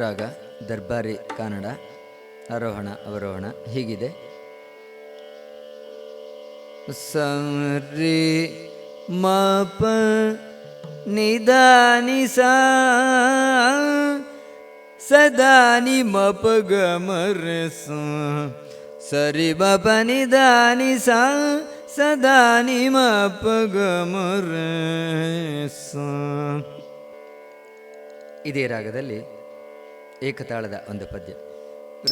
ರಾಗ, ದರ್ಬಾರಿ ಕನ್ನಡ, ಆರೋಹಣ, ಅವರೋಹಣ ಹೀಗಿದೆ. ಸರಿ ಮಪ ನಿಧಾನಿ ಸಾ ಸದಾನಿ ಮಪ ಗಮರ ಸರಿ ಮಪ ನಿಧಾನಿ ಸಾ ಸದಾನಿ ಮಪ ಗಮರ ಇದೇ ರಾಗದಲ್ಲಿ ಏಕತಾಳದ ಒಂದು ಪದ್ಯ.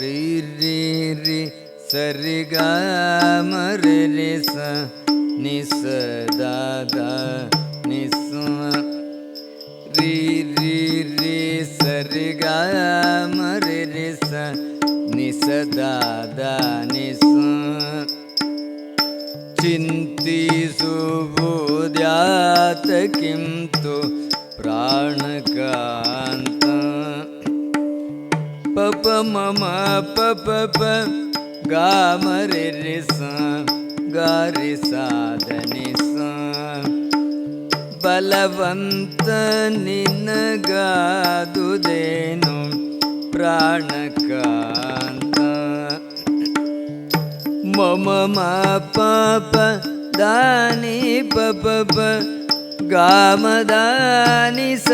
ರೀ ರೀ ರೀ ಸರಿ ಗ ಮರಿ ಸ ನಿ ದಾದ ದ ದ ನಿ ಸ ರೀ ರೀ, ರಿ ಸರಿ ಗ ಮರಿ ಸ ನಿ ದಾದ ದ ದ ನಿ ಸ ಚಿಂತಿಸುವುದ್ಯಾತ ಕಿಂತು ಪ್ರಾಣಕಾಂತ ಮಮ ಪಪ ಪ ಗಾಮರಿ ರಿ ಸ. ಗಾರಿ ಸಾಧನಿ ಸ ಬಲವಂತ ನಿನಗಾದುದೇನು ಪ್ರಾಣಕಾಂತ. ಮಮ, ಮ ಪಾಪ ದಾನಿ ಪಪ ಗಾಮದಾನಿ ಸ.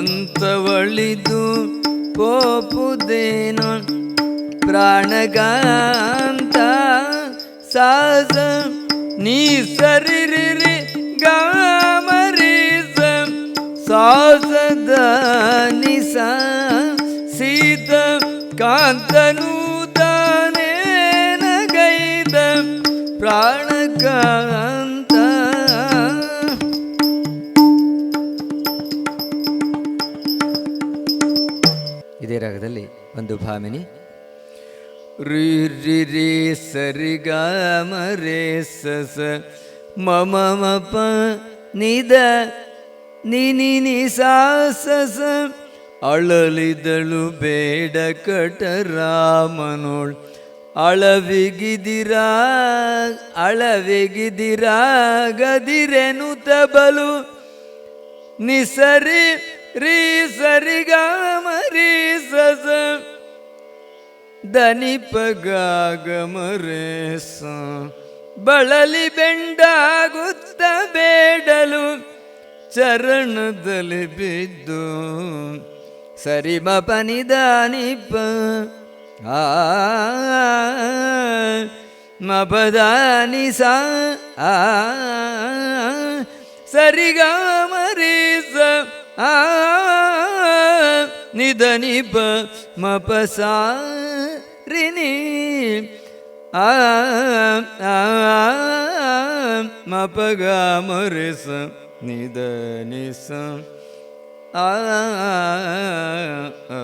ಪಂತವಳಿದು ಪೋಪುದೇನು ಪ್ರಾಣಗಾಂತ ಸಾಸ, ನೀ ಸರಿ ರಿ ರಿ ಗಾಮರಿ ಸ ಸಾಸದ ನಿಸ, ಸೀತ ಕಾಂತನು ತಾನೇನ ಗೈದ ಪ್ರಾಣಕಾಂತ ಒಂದು ಭಾಮಿನಿ. ರಿ ರಿ ರಿ, ಸರಿ, ಗ, ಮ, ರೇ, ಸ ಸ ಮಮ ಮ ಪ ನಿದ ನಿ ನಿ ನಿ, ಸಾ, ಸ ಸ, ಅಳಲಿದಳು ಬೇಡ ಕಟ ರಾಮನೋಳ್ ಅಳವಿಗಿದಿರಾ ಅಳವಿಗಿದಿರಾ ಗದಿರೆನು ತಬಲು, ನಿಸರಿ ರೀ ಸರಿ ಗ ಮ ರೀ ಸ ಸ ದನಿ ಪಗಾಗಮರೇಸ ಬಳಲಿ ಬೆಂಡಾಗುತ್ತ ಬೇಡಲು ಚರಣದಲ್ಲಿ ಬಿದ್ದು ಸರಿ ಮಪನಿ ದಾನಿಪ ಆ, ಮಬದಾನಿ ಸಾ, ಆ ಪ ಮಪ ಸಾ ರಿನಿ ಆ ಆ ಮಪ ಗ ಮರಿಸ ನಿಧ ನಿಸ ಆ ಆ